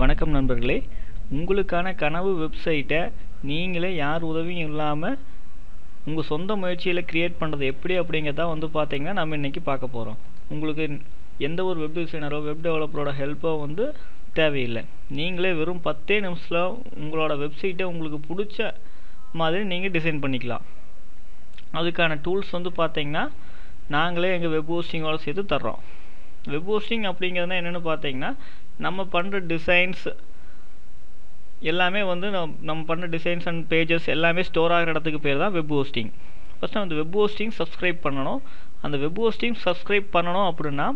வணக்கம் நண்பர்களே. உங்களுக்கான கனவு வெப்சைட்டை நீங்களே யார் உதவியும் இல்லாமல் உங்கள் சொந்த முயற்சியில் க்ரியேட் பண்ணுறது எப்படி அப்படிங்கிறத வந்து பார்த்திங்கன்னா நம்ம இன்றைக்கி பார்க்க போகிறோம் உங்களுக்கு எந்த ஒரு வெப் டிசைனரோ வெப் டெவலப்பரோட ஹெல்ப்போ வந்து தேவையில்லை. நீங்களே வெறும் பத்தே நிமிஷத்தில் உங்களோட வெப்சைட்டை உங்களுக்கு பிடிச்ச மாதிரி நீங்கள் டிசைன் பண்ணிக்கலாம். அதுக்கான டூல்ஸ் வந்து பார்த்தீங்கன்னா நாங்களே எங்கள் வெப் ஹோஸ்டிங்கோட சேர்த்து தர்றோம். வெப் ஹோஸ்டிங் அப்படிங்கிறதுனா என்னென்னு பார்த்தீங்கன்னா நம்ம பண்ணுற டிசைன்ஸ் எல்லாமே வந்து நம் நம்ம பண்ணுற டிசைன்ஸ் அண்ட் பேஜஸ் எல்லாமே ஸ்டோர் ஆகிற இடத்துக்கு பேர் தான் வெப் ஹோஸ்டிங் ஃபஸ்ட்டு அந்த வெப் ஹோஸ்டிங் சப்ஸ்கிரைப் பண்ணணும். அந்த வெப் ஹோஸ்டிங் சப்ஸ்கிரைப் பண்ணணும் அப்படின்னா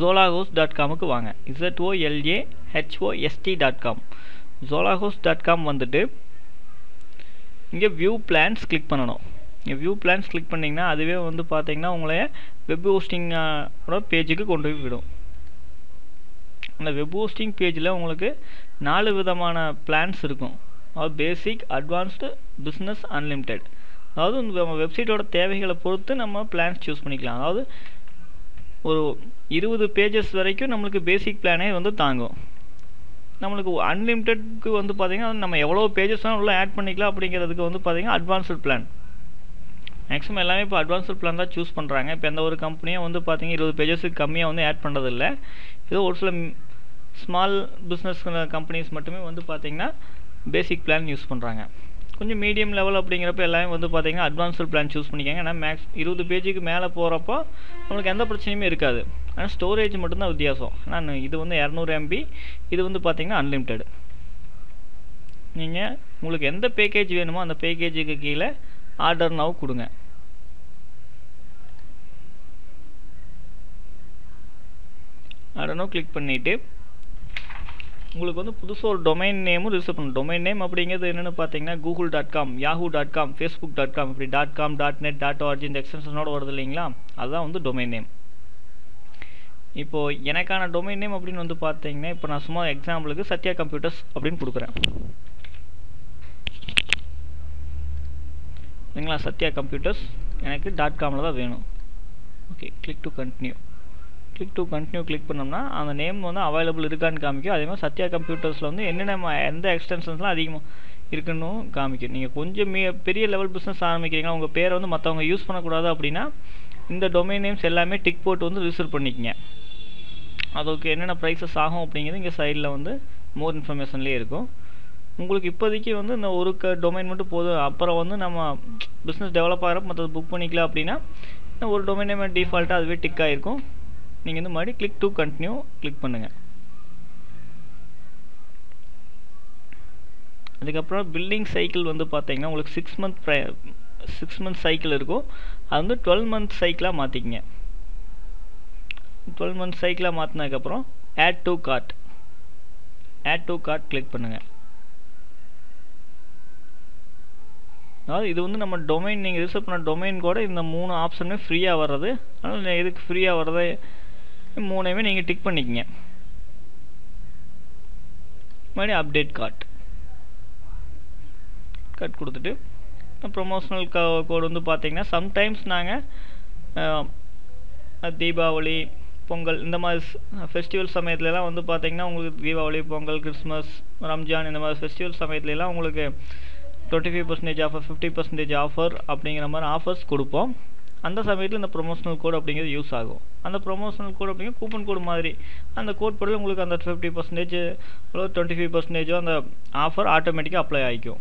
ஜோலாஹோஸ் டாட் காமுக்கு வாங்க. Z O L A H O S T dot com Zolahost dot com வந்துட்டு இங்கே வியூ பிளான்ஸ் கிளிக் பண்ணணும். இங்கே வியூ பிளான்ஸ் கிளிக் பண்ணிங்கன்னா அதுவே வந்து பார்த்தீங்கன்னா உங்களை வெப் ஹோஸ்டிங்கோட பேஜுக்கு கொண்டு போய் விடும். அந்த வெப் ஹோஸ்டிங் பேஜில் உங்களுக்கு நாலு விதமான பிளான்ஸ் இருக்கும். அதாவது பேசிக் அட்வான்ஸ்டு பிஸ்னஸ் அன்லிமிட்டெட் அதாவது நம்ம வெப்சைட்டோட தேவைகளை பொறுத்து நம்ம பிளான்ஸ் சூஸ் பண்ணிக்கலாம். அதாவது ஒரு இருபது பேஜஸ் வரைக்கும் நம்மளுக்கு பேசிக் பிளானே வந்து தாங்கும். நம்மளுக்கு அன்லிமிட்டெட்க்கு வந்து பார்த்திங்கன்னா நம்ம எவ்வளோ பேஜஸ் வேணால் உள்ள ஆட் பண்ணிக்கலாம் அப்படிங்கிறதுக்கு வந்து பார்த்திங்கன்னா அட்வான்ஸ்டு பிளான் மேக்ஸிமம் எல்லாமே இப்போ அட்வான்ஸ்டு பிளான் தான் சூஸ் பண்ணுறாங்க இப்போ எந்த ஒரு கம்பெனியும் வந்து பார்த்திங்கன்னா இருபது பேஜஸுக்கு கம்மியாக வந்து ஆட் பண்ணுறதில்ல ஏதோ ஒரு சில ஸ்மால் பிஸ்னஸ் கம்பெனிஸ் மட்டுமே வந்து பார்த்திங்கன்னா பேசிக் பிளான் யூஸ் பண்ணுறாங்க கொஞ்சம் மீடியம் லெவல் அப்படிங்கிறப்ப எல்லாமே வந்து பார்த்திங்கன்னா அட்வான்ஸ்டு பிளான் சூஸ் பண்ணிக்காங்க. ஏன்னா மேக்ஸ் இருபது பேஜுக்கு மேலே போகிறப்போ நம்மளுக்கு எந்த பிரச்சனையுமே இருக்காது. ஆனால் ஸ்டோரேஜ் மட்டும்தான் வித்தியாசம். ஆனால் இது வந்து இரநூறு எம்பி இது வந்து பார்த்திங்கன்னா அன்லிமிட்டெட் நீங்கள் உங்களுக்கு எந்த பேக்கேஜ் வேணுமோ அந்த பேக்கேஜுக்கு கீழே ஆர்டர் கொடுங்க. ஆர்டர் நவ் கிளிக் பண்ணிவிட்டு உங்களுக்கு வந்து புதுசாக ஒரு டொமைன் நேமும் ரிஜிஸ்டர் பண்ணணும். டொமைன் நேம் அப்படிங்கிறது என்னென்னு பார்த்தீங்கன்னா Google dot com Yahoo dot com Facebook dot com இப்படி dot com dot net dot org இந்த எக்ஸ்டென்ஷனோட வருது இல்லைங்களா? அதுதான் வந்து டொமைன் நேம் இப்போது எனக்கான டொமைன் நேம் அப்படின்னு வந்து பார்த்தீங்கன்னா இப்போ நான் சும்மா எக்ஸாம்பிளுக்கு சத்யா கம்ப்யூட்டர்ஸ் அப்படின்னு கொடுக்குறேன். சரிங்களா சத்யா கம்ப்யூட்டர்ஸ் எனக்கு டாட் காமில் தான் வேணும். Okay click to continue click to continue click பண்ணோம்னா அந்த நேம் வந்து அவைலபிள் இருக்கான்னு காமிக்கும். அதே மாதிரி சத்யா கம்ப்யூட்டர்ஸில் வந்து என்னென்ன எந்த எக்ஸ்டென்ஷன்ஸ்லாம் அதிகமாக இருக்குன்னு காமிக்கும். நீங்கள் கொஞ்சம் மிக பெரிய லெவல் பிஸ்னஸ் ஆரம்பிக்கிறீங்க உங்கள் பேரை வந்து மற்றவங்க யூஸ் பண்ணக்கூடாது அப்படின்னா இந்த டொமைன் நேம்ஸ் எல்லாமே டிக் போட்டு வந்து ரிஜிஸ்டர் பண்ணிக்கங்க. அதுக்கு என்னென்ன ப்ரைஸஸ் ஆகும் அப்படிங்கிறது இங்கே சைடில் வந்து மோர் இன்ஃபர்மேஷன்லேயே இருக்கும். உங்களுக்கு இப்போதைக்கு வந்து இந்த ஒரு க டொமைன் மட்டும் போதும். அப்புறம் வந்து நம்ம பிஸ்னஸ் டெவலப் ஆகிறப்ப மற்றது புக் பண்ணிக்கலாம் அப்படின்னா ஒரு டொமைன் நேம் டிஃபால்ட்டாக அதுவே டிக் ஆகிருக்கும் நீங்கள் இந்த மாதிரி கிளிக் டு கண்டினியூ கிளிக் பண்ணுங்கள் அதுக்கப்புறம் பில்டிங் சைக்கிள் வந்து பார்த்தீங்கன்னா உங்களுக்கு சிக்ஸ் மந்த் ப்ரை சிக்ஸ் மந்த் சைக்கிள் இருக்கும். அது வந்து டுவெல் மந்த் சைக்கிளாக மாற்றிக்கிங்க டுவெல் மந்த் சைக்கிளாக மாற்றினதுக்கப்புறம் add to cart add to cart click பண்ணுங்கள் அதாவது இது வந்து நம்ம டொமைன் நீங்கள் ரிசர்வ் பண்ண டொமைன் கூட இந்த மூணு ஆப்ஷனுமே ஃப்ரீயாக வர்றது. அதனால் எதுக்கு ஃப்ரீயாக வர்றதை மூணையுமே நீங்கள் டிக் பண்ணிக்கங்க. மறுபடியும் அப்டேட் கார்ட் கார்ட் கொடுத்துட்டு ப்ரொமோஷனல் கோடு வந்து பார்த்தீங்கன்னா சம்டைம்ஸ் நாங்கள் தீபாவளி பொங்கல் இந்த மாதிரி ஃபெஸ்டிவல் சமயத்துலலாம் வந்து பார்த்திங்கன்னா உங்களுக்கு தீபாவளி பொங்கல் கிறிஸ்மஸ் ரம்ஜான் இந்த மாதிரி ஃபெஸ்டிவல் சமயத்துலலாம் உங்களுக்கு twenty five percentage offer fifty percentage offer அப்படிங்கிற மாதிரி ஆஃபர்ஸ் கொடுப்போம். அந்த சமயத்தில் இந்த ப்ரொமோஷனல் கோட் அப்படிங்கிறது யூஸ் ஆகும். அந்த ப்ரொமோஷனல் கோட் அப்படிங்கிற கூப்பன் கோடு மாதிரி. அந்த கோட் படி உங்களுக்கு அந்த ஃபிஃப்டி பர்சன்டேஜ் டுவெண்ட்டி ஃபைவ் பர்சன்டேஜோ அந்த ஆஃபர் ஆட்டோமேட்டிக்காக அப்ளை ஆகிக்கும்.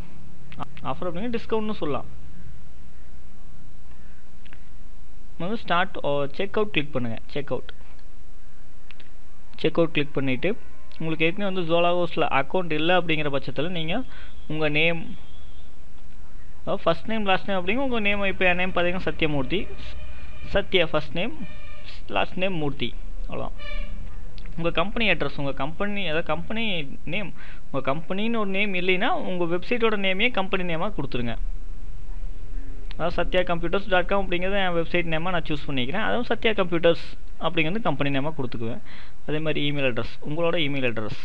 ஆஃபர் அப்படிங்கிற டிஸ்கவுண்ட்னு சொல்லலாம். வந்து ஸ்டார்ட் செக் அவுட் கிளிக் பண்ணுங்கள் check out check out click பண்ணிவிட்டு உங்களுக்கு ஏற்கனவே வந்து ஜோலாகோஸில் அக்கௌண்ட் இல்லை அப்படிங்கிற பட்சத்தில் நீங்கள் உங்கள் name first name last name அப்படிங்க உங்கள் நேம் இப்போ என் நேம் பார்த்தீங்கன்னா Sathyamurthy. Sathya first name last name Murthy. அவ்வளோதான் உங்கள் கம்பெனி அட்ரஸ் உங்கள் கம்பெனி அதாவது கம்பெனி நேம் உங்கள் கம்பெனின்னு ஒரு நேம் இல்லைன்னா உங்கள் வெப்சைட்டோட நேமே கம்பெனி நேமாக கொடுத்துருங்க. அதாவது சத்யா கம்ப்யூட்டர்ஸ் டாட் காம் அப்படிங்கிறது என் வெப்சைட் நேமாக நான் சூஸ் பண்ணிக்கிறேன். அதுவும் சத்யா கம்ப்யூட்டர்ஸ் அப்படிங்கிறது கம்பெனி நேமாக கொடுத்துக்குவேன். அதே மாதிரி இமெயில் அட்ரஸ் உங்களோட இமெயில் அட்ரஸ்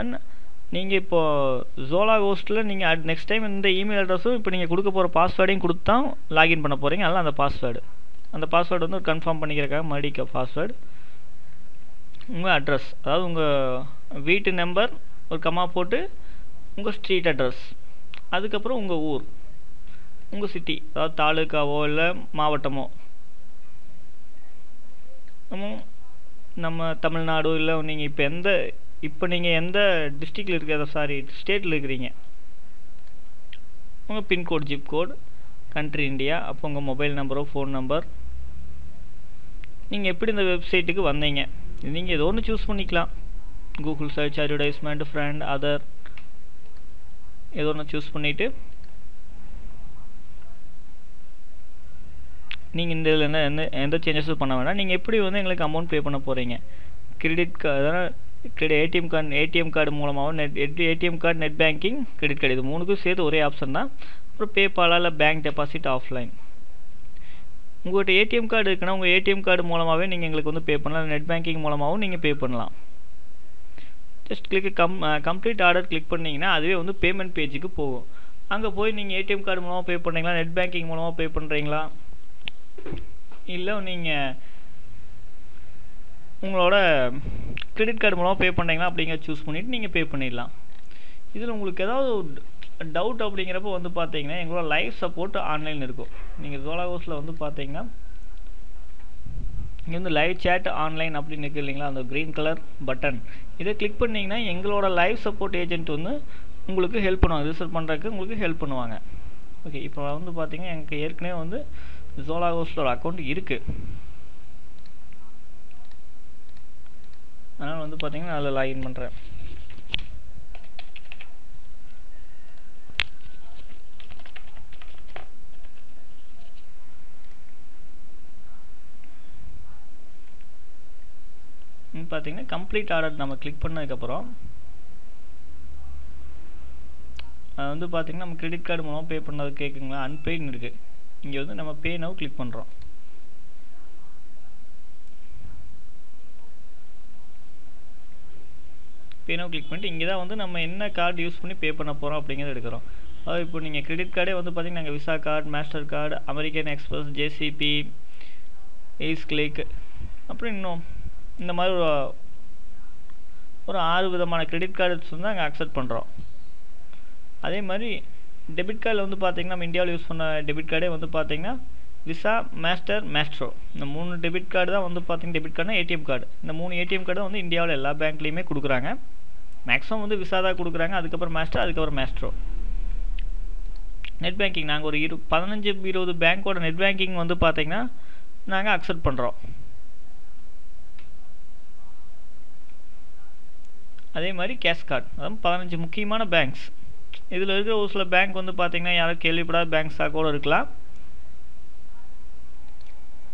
அண்ட் நீங்கள் இப்போது ஜோலா ஹோஸ்ட்டில் நீங்கள் அட் நெக்ஸ்ட் டைம் இந்த இமெயில் அட்ரஸும் இப்போ நீங்கள் கொடுக்க போகிற பாஸ்வேர்டையும் கொடுத்து தான் லாகின் பண்ண போகிறீங்க அதெல்லாம் அந்த பாஸ்வேர்டு அந்த பாஸ்வேர்டு வந்து கன்ஃபார்ம் பண்ணிக்கிறக்காக மறுபடியும் பாஸ்வேர்டு உங்கள் அட்ரஸ் அதாவது உங்கள் வீட்டு நம்பர் ஒரு கம்மா போட்டு உங்கள் ஸ்ட்ரீட் அட்ரஸ் அதுக்கப்புறம் உங்கள் ஊர். உங்கள் சிட்டி அதாவது தாலுக்காவோ இல்லை மாவட்டமோ. நம்ம நம்ம தமிழ்நாடு இல்லை நீங்கள் இப்போ எந்த இப்போ நீங்கள் எந்த டிஸ்ட்ரிக்டில் இருக்கிற சாரி ஸ்டேட்டில் இருக்கிறீங்க? உங்கள் pin code zip code country India அப்போ உங்கள் மொபைல் நம்பரோ ஃபோன் நம்பர் நீங்கள் எப்படி இந்த வெப்சைட்டுக்கு வந்தீங்க? நீங்கள் ஏதோ ஒன்று சூஸ் பண்ணிக்கலாம். Google search advertisement friend other ஏதோ ஒன்று சூஸ் பண்ணிவிட்டு நீங்கள் இந்த இதில் என்ன எந்த எந்த சேஞ்சஸும் பண்ண வேணாம். நீங்கள் எப்படி வந்து எங்களுக்கு அமௌண்ட் பே பண்ண போகிறீங்க credit card credit ATM card ATM card மூலமாகவும் net ATM card net banking credit card இது மூணுக்கும் சேர்த்து ஒரே ஆப்ஷன் தான். அப்புறம் பேபாலால் இல்லை பேங்க் டெபாசிட் ஆஃப்லைன் உங்கள்கிட்ட ஏடிஎம் கார்டு இருக்குன்னா உங்கள் ஏடிஎம் கார்டு மூலமாகவே நீங்கள் எங்களுக்கு வந்து பே பண்ணலாம். நெட் பேங்கிங் மூலமாகவும் நீங்கள் பே பண்ணலாம். Just click com complete order click பண்ணிங்கன்னா அதுவே வந்து பேமெண்ட் பேஜுக்கு போகும். அங்கே போய் நீங்கள் ஏடிஎம் கார்டு மூலமாக பே பண்ணுறீங்களா நெட் பேங்கிங் மூலமாக பே பண்ணுறீங்களா இல்லை நீங்கள் உங்களோட கிரெடிட் கார்டு மூலமாக பே பண்ணுறீங்களா அப்படிங்கிற சூஸ் பண்ணிவிட்டு நீங்கள் பே பண்ணிடலாம். இதில் உங்களுக்கு ஏதாவது டவுட் அப்படிங்கிறப்ப வந்து பார்த்தீங்கன்னா எங்களோட லைவ் சப்போர்ட் ஆன்லைன் இருக்கும். நீங்கள் ஜோலா ஹவுஸில் வந்து பார்த்தீங்கன்னா இங்கே வந்து லைவ் சேட் ஆன்லைன் அப்படின்னு இருக்குது இல்லைங்களா? அந்த க்ரீன் கலர் பட்டன் இதை கிளிக் பண்ணிங்கன்னா எங்களோட லைவ் சப்போர்ட் ஏஜென்ட் வந்து உங்களுக்கு ஹெல்ப் பண்ணுவாங்க. ரிசர்வ் பண்ணுறதுக்கு உங்களுக்கு ஹெல்ப் பண்ணுவாங்க. ஓகே இப்போ வந்து பார்த்தீங்கன்னா எனக்கு ஏற்கனவே வந்து ஜோலா ஹவுஸில் ஒரு அக்கௌண்ட் இருக்குது அதனால் வந்து பார்த்தீங்கன்னா அதில் லாகின் பண்ணுறேன் பார்த்தீங்கன்னா கம்ப்ளீட் ஆர்டர் நம்ம கிளிக் பண்ணதுக்கப்புறம் அது வந்து பார்த்தீங்கன்னா நம்ம கிரெடிட் கார்டு மூலமாக பே பண்ணது கேட்குங்களா அன்பெய்ட்னு இருக்குது இங்கே வந்து நம்ம பே நவ் கிளிக் பண்ணுறோம் பே கிளிக் பண்ணிட்டு இங்கே தான் வந்து நம்ம என்ன கார்டு யூஸ் பண்ணி பே பண்ண போகிறோம் அப்படிங்கிறத எடுக்கிறோம். அதாவது இப்போ நீங்கள் கிரெடிட் கார்டே வந்து பார்த்திங்கன்னா நாங்கள் Visa card Mastercard American Express JCB is click அப்புறம் இன்னும் இந்த மாதிரி ஒரு ஒரு ஆறு விதமான கிரெடிட் கார்ட்ஸ் வந்து நாங்கள் அக்செப்ட் பண்ணுறோம் அதே மாதிரி டெபிட் கார்டில் வந்து பார்த்திங்கன்னா நம்ம இந்தியாவில் யூஸ் பண்ண டெபிட் கார்டே வந்து பார்த்தீங்கன்னா விசா மாஸ்டர் மேஸ்ட்ரோ இந்த மூணு டெபிட் கார்டு தான் வந்து பார்த்தீங்கன்னா டெபிட் கார்டுனா ஏடிஎம் கார்டு இந்த மூணு ஏடிஎம் கார்டு வந்து இந்தியாவில் எல்லா பேங்க்லேயுமே கொடுக்குறாங்க. மேக்ஸிமம் வந்து விசா தான் கொடுக்குறாங்க. அதுக்கப்புறம் மாஸ்டர் அதுக்கப்புறம் மேஸ்ட்ரோ நெட் பேங்கிங் நாங்கள் ஒரு இரு பதினஞ்சு இருபது பேங்க்கோட நெட் பேங்கிங் வந்து பார்த்தீங்கன்னா நாங்கள் அக்செப்ட் பண்ணுறோம் அதே மாதிரி கேஷ் கார்டு அதாவது பதினஞ்சு முக்கியமான பேங்க்ஸ் இதில் இருக்கிற ஒரு சில பேங்க் வந்து பார்த்திங்கன்னா யாரும் கேள்விப்படாத பேங்க்ஸாக கூட இருக்கலாம்.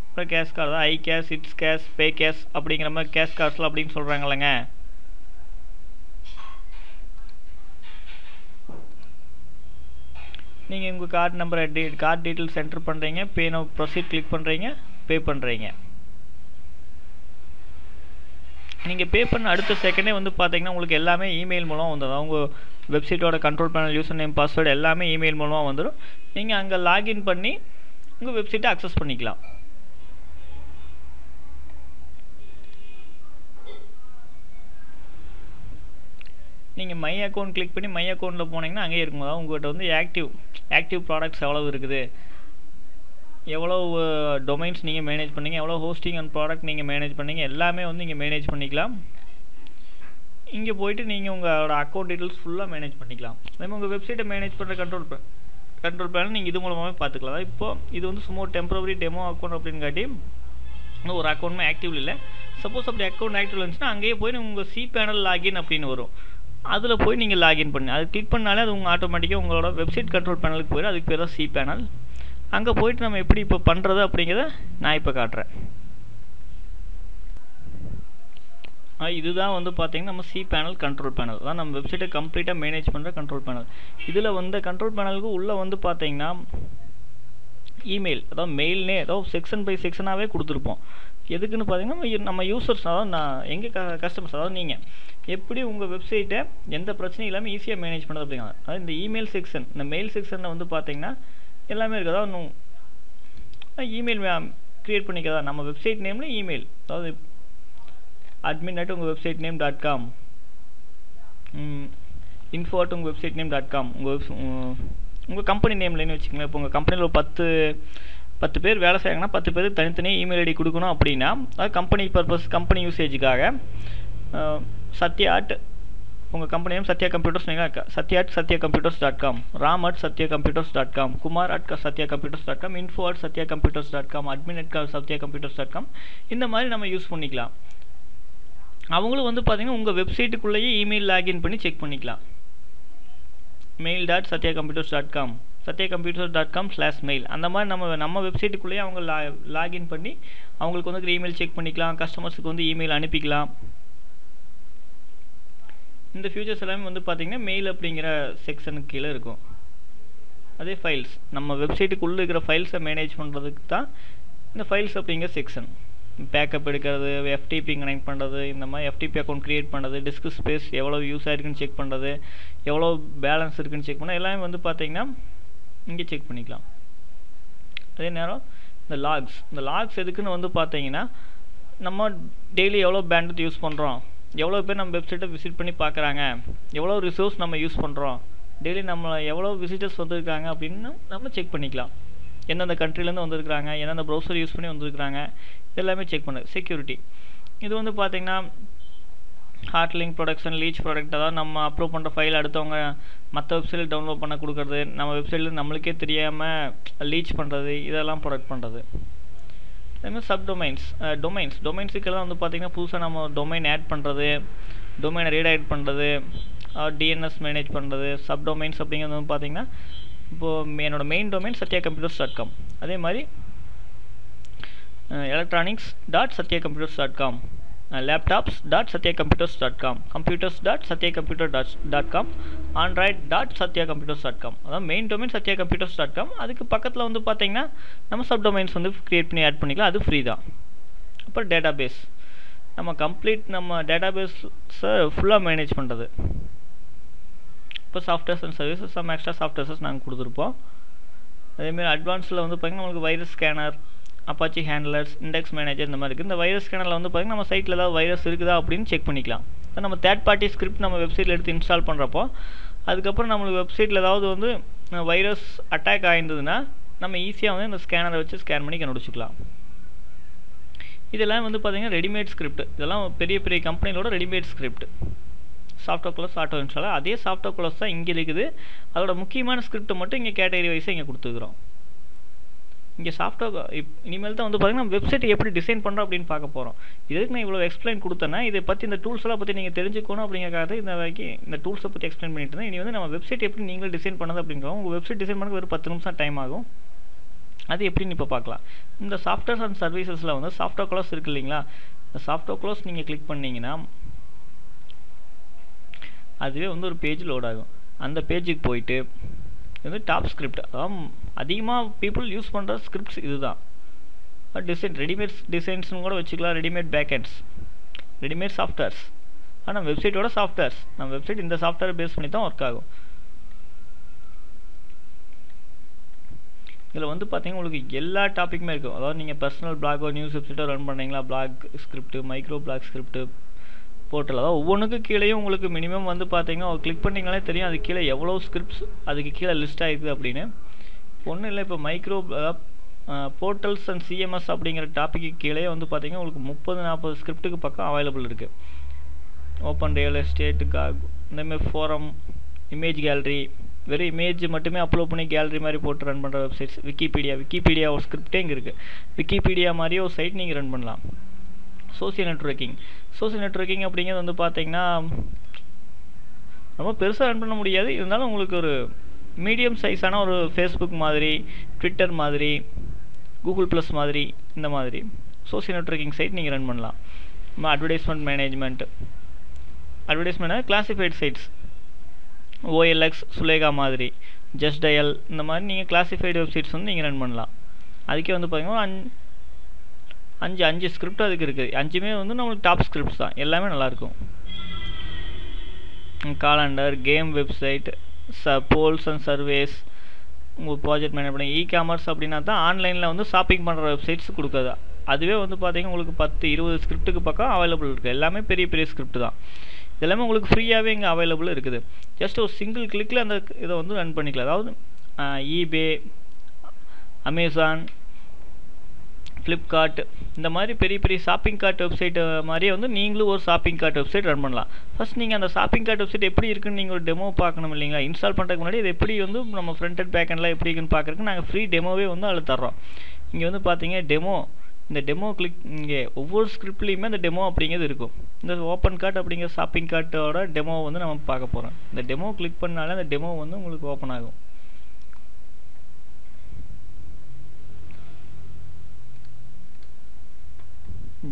அப்புறம் கேஷ் கார்டு தான் I cash it's cash pay cash அப்படிங்கிற மாதிரி கேஷ் கார்ட்ஸ்லாம் அப்படின்னு சொல்கிறாங்க இல்லைங்க. நீங்கள் உங்கள் கார்டு நம்பரை டீ கார்டு டீட்டெயில்ஸ் என்டர் பண்ணுறீங்க பே நோ ப்ரொசீட் கிளிக் பண்ணுறீங்க பே பண்ணுறீங்க நீங்கள் பே பண்ண அடுத்த செகண்டே வந்து பார்த்தீங்கன்னா உங்களுக்கு எல்லாமே இமெயில் மூலம் வந்துடும் அவங்க வெப்சைட்டோட control panel user name password எல்லாமே இமெயில் மூலமாக வந்துடும் நீங்கள் அங்கே லாகின் பண்ணி உங்கள் வெப்சைட்டை அக்சஸ் பண்ணிக்கலாம். நீங்கள் மை அக்கௌண்ட் கிளிக் பண்ணி மை அக்கௌண்ட்டில் போனீங்கன்னா அங்கேயே இருக்கும். அதாவது உங்கள்கிட்ட வந்து ஆக்டிவ் ஆக்டிவ் ப்ராடக்ட்ஸ் எவ்வளோ இருக்குது? எவ்வளோ டொமைன்ஸ் நீங்கள் மேனேஜ் பண்ணீங்க? எவ்வளோ ஹோஸ்டிங் அண்ட் ப்ராடக்ட் நீங்கள் மேனேஜ் பண்ணீங்க? எல்லாமே வந்து இங்கே மேனேஜ் பண்ணிக்கலாம். இங்கே போயிட்டு நீங்கள் உங்களோட அக்கௌண்ட் டீட்டெயில்ஸ் ஃபுல்லாக மேனேஜ் பண்ணிக்கலாம். அதேமாதிரி உங்கள் வெப்சைட்டை மேனேஜ் பண்ணுற கண்ட்ரோல் கண்ட்ரோல் பேனல் நீங்கள் இது மூலமாகவே பார்த்துக்கலாம் இப்போது இப்போ இது வந்து சும்மா டெம்பரவரி டெமோ அக்கௌண்ட் அப்படின்னு காட்டி இன்னும் ஒரு அக்கௌண்ட்டுமே ஆக்டிவ் இல்லை. சப்போஸ் அப்படி அக்கௌண்ட் ஆக்டிவ் இருந்துச்சுன்னா அங்கேயே போய் உங்கள் சி பேனல் லாகின் அப்படின்னு வரும். அதில் போய் நீங்கள் லாகின் பண்ணி. அது கிளிக் பண்ணாலே அது உங்கள் ஆட்டோமேட்டிக்காக உங்களோட வெப்சைட் கண்ட்ரோல் பேனலுக்கு போயிடும் அதுக்கு பேர் தான் சி பேனல் அங்கே போயிட்டு நம்ம எப்படி இப்போ பண்ணுறது அப்படிங்கிறத நான் இப்போ காட்டுறேன். இதுதான் வந்து பார்த்தீங்கன்னா நம்ம சி பேனல் கண்ட்ரோல் பேனல் தான் நம்ம வெப்சைட்டை கம்ப்ளீட்டாக மேனேஜ் பண்ணுற கண்ட்ரோல் பேனல் இதில் வந்து கண்ட்ரோல் பேனலுக்கு உள்ளே வந்து பார்த்தீங்கன்னா இமெயில் அதாவது மெயில்னே அதாவது செக்ஷன் பை செக்ஷனாகவே கொடுத்துருப்போம். எதுக்குன்னு பார்த்தீங்கன்னா நம்ம யூசர்ஸ் அதாவது நான் எங்கள் க கஸ்டமர்ஸ் அதாவது நீங்கள் எப்படி உங்கள் வெப்சைட்டை எந்த பிரச்சனையும் இல்லாமல் ஈஸியாக மேனேஜ் பண்ணுறது அப்படிங்கிறாங்க அதாவது இந்த இமெயில் செக்ஷன் இந்த மெயில் செக்ஷனில் வந்து பார்த்தீங்கன்னா எல்லாமே இருக்குது. அதாவது இமெயில் க்ரியேட் பண்ணிக்கிறதா? நம்ம வெப்சைட் நேம்ல இமெயில் அதாவது அட்மின் அட் உங்கள் website name dot com info at உங்கள் வெப்சைட் நேம் டாட் காம் உங்கள் உங்கள் கம்பெனி நேம்லேன்னு வச்சுக்கோங்களேன். இப்போ உங்கள் கம்பெனியில் ஒரு பத்து பத்து பேர் வேலை செய்கிறாங்கன்னா பத்து பேருக்கு தனித்தனியாக இமெயில் ஐடி கொடுக்கணும் அப்படின்னா அது கம்பெனி பர்பஸ் கம்பெனி யூசேஜுக்காக சத்யா அட் உங்கள் கம்பெனி நேம் சத்யா கம்ப்யூட்டர்ஸ் நீங்கள் Sathya at Sathya computers dot com Ram at Sathya computers dot com Kumar at Sathya computers dot com info at Sathya computers dot com admin at Sathya computers dot com இந்த மாதிரி நம்ம use பண்ணிக்கலாம். அவங்களும் வந்து பார்த்தீங்கன்னா உங்கள் வெப்சைட்டுக்குள்ளேயே email login பண்ணி செக் பண்ணிக்கலாம். Mail dot Sathya computers dot com Sathya computers dot com slash mail அந்த மாதிரி நம்ம நம்ம வெப்சைட்டுக்குள்ளேயே அவங்க லா லாகின் பண்ணி அவங்களுக்கு வந்து இமெயில் செக் பண்ணிக்கலாம் கஸ்டமர்ஸுக்கு வந்து இமெயில் அனுப்பிக்கலாம். இந்த ஃபியூச்சர்ஸ் எல்லாமே வந்து பார்த்தீங்கன்னா மெயில் அப்படிங்கிற செக்ஷனுக்கு கீழே இருக்கும். அதே ஃபைல்ஸ் நம்ம வெப்சைட்டுக்குள்ளே இருக்கிற ஃபைல்ஸை மேனேஜ் பண்ணுறதுக்கு தான் இந்த ஃபைல்ஸ் அப்படிங்கிற செக்ஷன் பேக்கப் எடுக்கிறது எஃப்டிபி கனெக்ட் பண்ணுறது இந்த மாதிரி எஃப்டிபி அக்கௌண்ட் க்ரியேட் பண்ணுறது டிஸ்க் ஸ்பேஸ் எவ்வளோ யூஸ் ஆயிருக்குன்னு செக் பண்ணுறது எவ்வளோ பேலன்ஸ் இருக்குன்னு செக் பண்ணால் எல்லாமே வந்து பார்த்தீங்கன்னா இங்கே செக் பண்ணிக்கலாம். அதே நேரம் இந்த லாக்ஸ் இந்த லாக்ஸ் எதுக்குன்னு வந்து பார்த்தீங்கன்னா நம்ம டெய்லி எவ்வளோ பேண்டத் யூஸ் பண்ணுறோம் எவ்வளோ பேர் நம்ம வெப்சைட்டை விசிட் பண்ணி பார்க்குறாங்க எவ்வளோ ரிசோர்ஸ் நம்ம யூஸ் பண்ணுறோம் டெய்லி நம்ம எவ்வளோ விசிட்டர்ஸ் வந்திருக்காங்க அப்படின்னு நம்ம செக் பண்ணிக்கலாம். எந்தெந்த கண்ட்ரிலேருந்து வந்திருக்கிறாங்க? எந்தெந்த ப்ரௌசர் யூஸ் பண்ணி வந்திருக்கிறாங்க? இதெல்லாமே செக் பண்ணு. செக்யூரிட்டி இது வந்து பார்த்திங்கன்னா hard link protection leech product அதாவது நம்ம அப்லோட் பண்ணுற ஃபைல் அடுத்தவங்க மற்ற வெப்சைட்டில் டவுன்லோட் பண்ண கொடுக்குறது நம்ம வெப்சைட்டில் நம்மளுக்கே தெரியாமல் லீச் பண்ணுறது இதெல்லாம் ப்ரொடக்ட் பண்ணுறது அதேமாதிரி சப் டொமைன்ஸ் டொமைன்ஸ் டொமைன்ஸுக்கெல்லாம் வந்து பார்த்திங்கன்னா புதுசாக நம்ம டொமைன் ஆட் பண்ணுறது டொமைனை ரீடைட் பண்ணுறது டிஎன்எஸ் மேனேஜ் பண்ணுறது சப் டொமைன்ஸ் அப்படிங்கிறது வந்து பார்த்திங்கன்னா இப்போது என்னோடய main domain Sathya computers dot com அதே மாதிரி electronics dot Sathya computers dot com laptops dot Sathya computers dot com computers dot Sathya computer dot dot com Android dot Sathya computers dot com அதான் main domain Sathya computers dot com அதுக்கு பக்கத்தில் வந்து பார்த்தீங்கன்னா நம்ம sub domains வந்து create பண்ணி add பண்ணிக்கலாம். அது ஃப்ரீ தான். அப்புறம் டேட்டா பேஸ் நம்ம கம்ப்ளீட் நம்ம டேட்டா பேஸை ஃபுல்லாக மேனேஜ் பண்ணுறது இப்போ சாஃப்ட்வேர்ஸ் அண்ட் சர்வீசஸ் நம்ம எக்ஸ்ட்ரா சாஃப்ட்வேர்ஸஸ் நாங்கள் கொடுத்துருப்போம். அதேமாதிரி அட்வான்ஸில் வந்து பார்த்திங்கன்னா நம்மளுக்கு virus scanner Apache handlers index manager இந்த மாதிரி இருக்குது இந்த வைரஸ் ஸ்கேனரில் வந்து பார்த்திங்கன்னா நம்ம சைட்டில் ஏதாவது வைரஸ் இருக்குதா அப்படின்னு செக் பண்ணிக்கலாம். இப்போ நம்ம தேர்ட் பார்ட்டி ஸ்கிரிப்ட் நம்ம வெப்சைட்டில் எடுத்து இன்ஸ்டால் பண்ணுறப்போ அதுக்கப்புறம் நம்மளுக்கு வெப்சைட்டில் ஏதாவது வந்து வைரஸ் அட்டாக் ஆயிருந்ததுன்னா நம்ம ஈஸியாக வந்து இந்த ஸ்கேனரை வச்சு ஸ்கேன் பண்ணி கண்டுபிடிச்சிக்கலாம். இதெல்லாம் வந்து பார்த்திங்கன்னா ரெடிமேட் ஸ்கிரிப்ட் இதெல்லாம் பெரிய பெரிய கம்பெனிகளோட readymade script software clones auto install அதே சாஃப்ட்வேர் க்ளோஸ் தான் இங்கே இருக்குது. அதோட முக்கியமான ஸ்கிரிப்ட்டை மட்டும் இங்கே கேட்டகரி வைஸாக இங்கே கொடுத்துக்கிறோம் இங்கே சாஃப்ட்வேர் இனிமேல் தான் வந்து பார்த்திங்கன்னா வெப்சைட் எப்படி டிசைன் பண்ணுறோம் அப்படின்னு பார்க்க போகிறோம் இதுக்கு நான் இவ்வளோ எக்ஸ்பிளைன் கொடுத்தேன்னா இதை பற்றி இந்த டூல்ஸ்லாம் பற்றி நீங்கள் தெரிஞ்சுக்கணும் அப்படிங்கிறக்காக இந்த வரைக்கும் இந்த டூல்ஸை பற்றி எக்ஸ்பிளைன் பண்ணிட்டு இருந்தேன். இனி வந்து நம்ம வெப்சைட் எப்படி நீங்கள் டிசைன் பண்ணது அப்படிங்கிறோம். உங்கள் வெப்சைட் டிசைன் பண்ண ஒரு பத்து நிமிஷம் டைம் ஆகும். அது எப்படின்னு இப்போ பார்க்கலாம். இந்த சாஃப்ட்வேர் அண்ட் சர்வீசஸில் வந்து சாஃப்ட்வேர் க்ளோஸ் இருக்கு இல்லைங்களா? இந்த சாஃப்ட்வேர் க்ளோஸ் நீங்கள் கிளிக் பண்ணிங்கன்னா அதுவே வந்து ஒரு பேஜ் லோட் ஆகும். அந்த பேஜுக்கு போயிட்டு இது வந்து டாப் ஸ்கிரிப்ட் அதாவது அதிகமாக பீப்புள் யூஸ் பண்ணுற ஸ்கிரிப்ட்ஸ் இதுதான். டிசைன் ரெடிமேட் டிசைன்ஸ்னு கூட வச்சுக்கலாம். ரெடிமேட் பேக்கெண்ட்ஸ் ரெடிமேட் சாஃப்ட்வேர்ஸ் ஆனால் வெப்சைட்டோட சாஃப்ட்வேர்ஸ் நம்ம வெப்சைட் இந்த சாஃப்ட்வேர் பேஸ் பண்ணி தான் ஒர்க் ஆகும். இதில் வந்து பார்த்தீங்கன்னா உங்களுக்கு எல்லா டாப்பிக்குமே இருக்கும். அதாவது நீங்கள் பர்சனல் பிளாகோ நியூஸ் வெப்சைட்டோ ரன் பண்ணுறீங்களா blog script micro blog script portal அதாவது ஒவ்வொன்றுக்கும் கீழேயும் உங்களுக்கு மினிமம் வந்து பார்த்தீங்கன்னா கிளிக் பண்ணிங்கனாலே தெரியும். அது கீழே எவ்வளோ ஸ்கிரிப்ட்ஸ் அதுக்கு கீழே லிஸ்ட் ஆகிருக்குது அப்படின்னு. ஒன்றும் இல்லை இப்போ மைக்ரோ போர்ட்டல்ஸ் அண்ட் சிஎம்எஸ் அப்படிங்கிற டாப்பிக்கு கீழே வந்து பார்த்தீங்கன்னா உங்களுக்கு முப்பது நாற்பது ஸ்கிரிப்ட்டுக்கு பக்கம் அவைலபிள் இருக்குது ஓப்பன் ரியல் எஸ்டேட்டுக்காக இந்தமாதிரி ஃபோரம் இமேஜ் கேலரி வெறும் இமேஜ் மட்டுமே அப்லோட் பண்ணி கேலரி மாதிரி போட்டு ரன் பண்ணுற வெப்சைட்ஸ் விக்கிபீடியா விக்கிபீடியா ஒரு ஸ்கிரிப்டே இங்கே இருக்குது விக்கிபீடியா மாதிரியே ஒரு சைட் நீங்கள் ரன் பண்ணலாம். சோசியல் நெட்ஒர்க்கிங் சோசியல் நெட்ஒர்க்கிங் அப்படிங்கிறது வந்து பார்த்தீங்கன்னா ரொம்ப பெருசாக ரன் பண்ண முடியாது. இருந்தாலும் உங்களுக்கு ஒரு மீடியம் சைஸான ஒரு ஃபேஸ்புக் மாதிரி ட்விட்டர் மாதிரி கூகுள் ப்ளஸ் மாதிரி இந்த மாதிரி. சோசியல் நெட்ஒர்க்கிங் சைட் நீங்கள் ரன் பண்ணலாம். நம்ம advertisement management advertisement classified sites OLX Sulekha மாதிரி ஜஸ்ட் டயல் இந்த மாதிரி நீங்கள் கிளாசிஃபைடு வெப்சைட்ஸ் வந்து நீங்கள் ரன் பண்ணலாம். அதுக்கே வந்து பார்த்தீங்கன்னா அஞ்சு அஞ்சு அஞ்சு ஸ்கிரிப்ட் அதுக்கு இருக்குது அஞ்சுமே வந்து நம்மளுக்கு டாப் ஸ்கிரிப்ட்ஸ் தான். எல்லாமே நல்லாயிருக்கும் calendar game website polls and surveys உங்கள் ப்ராஜெக்ட் மேனேஜ் பண்ணி இ காமர்ஸ் அப்படின்னா தான் ஆன்லைனில் வந்து ஷாப்பிங் பண்ணுற வெப்சைட்ஸ் கொடுக்குது அதுவே வந்து பார்த்தீங்கன்னா உங்களுக்கு பத்து இருபது ஸ்கிரிப்ட்டுக்கு பக்கம் அவைலபிள் இருக்குது எல்லாமே பெரிய பெரிய ஸ்கிரிப்ட் தான். எல்லாமே உங்களுக்கு ஃப்ரீயாகவே இங்கே அவைலபிள் இருக்குது. ஜஸ்ட் ஒரு சிங்கிள் கிளிக்கில் அந்த இதை வந்து ரன் பண்ணிக்கலாம். அதாவது ஈபே அமேசான் ஃப்ளிப்கார்ட் இந்த மாதிரி பெரிய பெரிய ஷாப்பிங் கார்ட் வெப்சைட் மாதிரியே வந்து நீங்களும் ஒரு ஷாப்பிங் கார்ட் வெப்சைட் ரன் பண்ணலாம். ஃபஸ்ட் நீங்கள் அந்த ஷாப்பிங் கார்ட் வெப்சைட் எப்படி இருக்குன்னு நீங்கள் ஒரு டெமோ பார்க்கணும் இல்லைங்களா? இன்ஸ்டால் பண்ணுறதுக்கு முன்னாடி இது எப்படி வந்து நம்ம ஃப்ரண்ட் அண்ட் பேக் எண்ட்லாம் எப்படி இருக்குன்னு பார்க்குறதுக்கு நாங்கள் ஃப்ரீ டெமோவே வந்து அதில் தர்றோம் இங்கே வந்து பார்த்தீங்க டெமோ இந்த டெமோ கிளிக் இங்கே ஒவ்வொரு ஸ்கிரிப்ட்லேயுமே அந்த டெமோ அப்படிங்கிறது இருக்கும். இந்த ஓப்பன் கார்ட் அப்படிங்கிற ஷாப்பிங் கார்ட்டோட டெமோ வந்து நம்ம பார்க்க போகிறோம் இந்த டெமோ கிளிக் பண்ணாலே அந்த டெமோ வந்து உங்களுக்கு ஓப்பன் ஆகும்.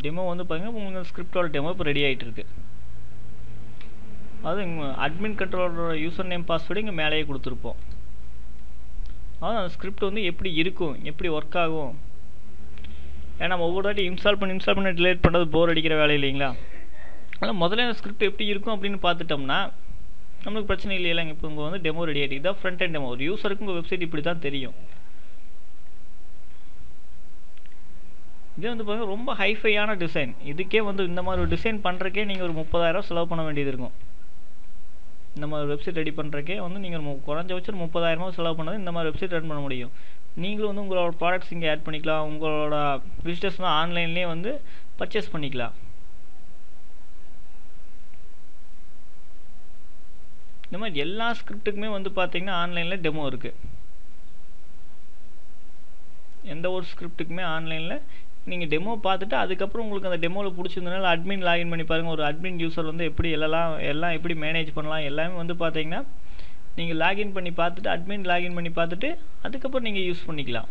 டெமோ வந்து பார்த்தீங்கன்னா உங்களுக்கு ஸ்கிரிப்டோட டெமோ இப்போ ரெடி ஆகிட்டு இருக்கு அது அட்மின் கண்ட்ரோலரோட யூசர் நேம் பாஸ்வேர்டு இங்கே மேலேயே கொடுத்துருப்போம். அதாவது அந்த ஸ்கிரிப்ட் வந்து எப்படி இருக்கும் எப்படி ஒர்க் ஆகும். ஏன்னா நம்ம ஒவ்வொரு வாட்டி இன்ஸ்டால் பண்ணி இன்ஸ்டால் பண்ணி டிலேட் பண்ணுறது போர் அடிக்கிற வேலை இல்லைங்களா? அதனால் முதல்ல அந்த ஸ்கிரிப்ட் எப்படி இருக்கும் அப்படின்னு பார்த்துட்டோம்னா நம்மளுக்கு பிரச்சனை இல்லையில இப்போ உங்கள் வந்து டெமோ ரெடி ஆகிட்டு இதான் ஃப்ரண்ட் அண்ட் டெமோ ஒரு யூசருக்கு உங்கள் வெப்சைட் இப்படி தான் தெரியும். இதே வந்து பார்த்தீங்கன்னா ரொம்ப ஹைஃபையான டிசைன் இதுக்கே வந்து இந்த மாதிரி ஒரு டிசைன் பண்ணுறக்கே நீங்கள் ஒரு முப்பதாயிரம் செலவு பண்ண வேண்டியது இருக்கும். இந்த மாதிரி வெப்சைட் ரெடி பண்ணுறக்கே வந்து நீங்கள் குறைஞ்சபட்சம் ஒரு முப்பதாயிரமாக செலவு பண்ணது இந்த மாதிரி வெப்சைட் ரன் பண்ண முடியும். நீங்களும் வந்து உங்களோட ப்ராடக்ட்ஸ் இங்கே ஆட் பண்ணிக்கலாம். உங்களோட விசிட்டர்ஸ்லாம் வந்து ஆன்லைன்லேயே வந்து பர்ச்சேஸ் பண்ணிக்கலாம். இந்த மாதிரி எல்லா ஸ்கிரிப்ட்டுக்குமே வந்து பார்த்தீங்கன்னா ஆன்லைனில் டெமோ இருக்குது எந்த ஒரு ஸ்கிரிப்ட்டுக்குமே ஆன்லைனில் நீங்கள் டெமோ பார்த்துட்டு அதுக்கப்புறம் உங்களுக்கு அந்த டெமோவில் பிடிச்சிருந்தனால அட்மின் லாகின் பண்ணி பாருங்கள் ஒரு அட்மின் யூசர் வந்து எப்படி எல்லாம் எல்லாம் எப்படி மேனேஜ் பண்ணலாம் எல்லாமே வந்து பார்த்தீங்கன்னா நீங்கள் லாகின் பண்ணி பார்த்துட்டு அட்மின் லாகின் பண்ணி பார்த்துட்டு அதுக்கப்புறம் நீங்கள் யூஸ் பண்ணிக்கலாம்.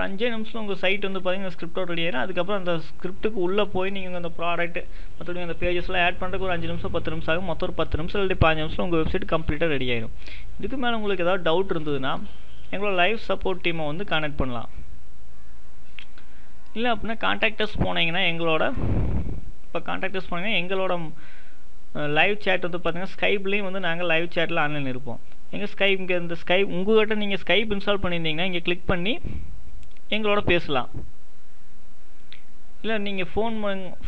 ஒரு அஞ்சே நிமிஷம் உங்கள் சைட் வந்து பார்த்தீங்கன்னா ஸ்கிரிப்டோட ரெடி ஆயிரும். அதுக்கப்புறம் அந்த ஸ்கிரிப்ட்டுக்கு உள்ளே போய் நீங்கள் அந்த ப்ராடக்ட் மற்றபடி அந்த பேஜஸ்லாம் ஆட் பண்ணுறதுக்கு ஒரு அஞ்சு நிமிஷம் பத்து நிமிஷம் ஆகும். மொத்தம் ஒரு பத்து நிமிஷம் இல்லை பாஞ்சு நிமிஷம் உங்கள் வெப்சைட் கம்ப்ளீட்டாக ரெடி ஆயிடும் இதுக்கு மேலே உங்களுக்கு ஏதாவது டவுட் இருந்ததுன்னா எங்களோட லைவ் சப்போர்ட் டீமை வந்து கான்டாக்ட் பண்ணலாம். இல்லை அப்படின்னா கான்டாக்டர்ஸ் போனீங்கன்னா எங்களோட இப்போ கான்டாக்டர்ஸ் போனீங்கன்னா எங்களோட லைவ் சேட் வந்து பார்த்தீங்கன்னா ஸ்கைப்லேயும் வந்து நாங்கள் லைவ் சேட்டில் ஆன்லைன் இருப்போம். எங்கள் ஸ்கைப் இங்கே இந்த ஸ்கைப் உங்கள்கிட்ட நீங்கள் ஸ்கைப் இன்ஸ்டால் பண்ணியிருந்தீங்கன்னா இங்கே கிளிக் பண்ணி எங்களோட பேசலாம். இல்லை நீங்கள் ஃபோன்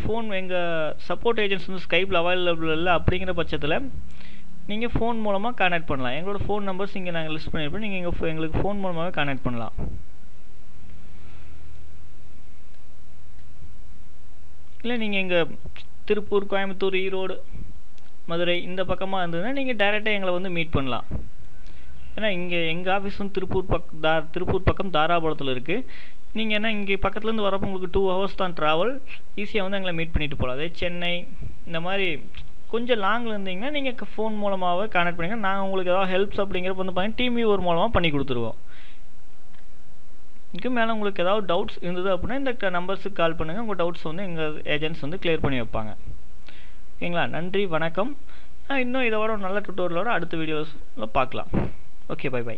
ஃபோன் எங்கள் சப்போர்ட் ஏஜென்ட்ஸ் வந்து ஸ்கைப்பில் அவைலபிள் இல்லை அப்படிங்கிற பட்சத்தில் நீங்கள் ஃபோன் மூலமாக கான்டாக்ட் பண்ணலாம். எங்களோட ஃபோன் நம்பர்ஸ் இங்கே நாங்கள் லிஸ்ட் பண்ணியிருப்போம் நீங்கள் எங்கள் எங்களுக்கு ஃபோன் மூலமாகவே கான்டாக்ட் பண்ணலாம். இல்லை நீங்கள் எங்கள் திருப்பூர் கோயம்புத்தூர் ஈரோடு மதுரை இந்த பக்கமாக இருந்ததுன்னா நீங்கள் டேரெக்டாக எங்களை வந்து மீட் பண்ணலாம். ஏன்னா இங்கே எங்கள் ஆஃபீஸ் வந்து திருப்பூர் பக் தா திருப்பூர் பக்கம் தாராபுரத்தில் இருக்குது நீங்கள் என்ன இங்கே பக்கத்துலேருந்து வரப்போ உங்களுக்கு டூ ஹவர்ஸ் தான் ட்ராவல் ஈஸியாக வந்து எங்களை மீட் பண்ணிட்டு போகலாம் அதே சென்னை இந்த மாதிரி கொஞ்சம் லாங்கில் இருந்தீங்கன்னா நீங்கள் ஃபோன் மூலமாகவே கனெக்ட் பண்ணிங்கன்னா நாங்கள் உங்களுக்கு ஏதாவது ஹெல்ப்ஸ் அப்படிங்கிறப்ப வந்து பார்த்தீங்கன்னா டீம் வியூவர் மூலமாக பண்ணி கொடுத்துருவோம். இதுக்கு மேலே உங்களுக்கு ஏதாவது டவுட்ஸ் இருந்தது அப்படின்னா இந்த நம்பர்ஸுக்கு கால் பண்ணுங்கள் உங்கள் டவுட்ஸ் வந்து எங்கள் ஏஜென்ட்ஸ் வந்து கிளியர் பண்ணி வைப்பாங்க. ஓகேங்களா? நன்றி வணக்கம். இன்னும் இதோட நல்ல டுட்டோரியலோட அடுத்த வீடியோஸில் பார்க்கலாம். Okay bye by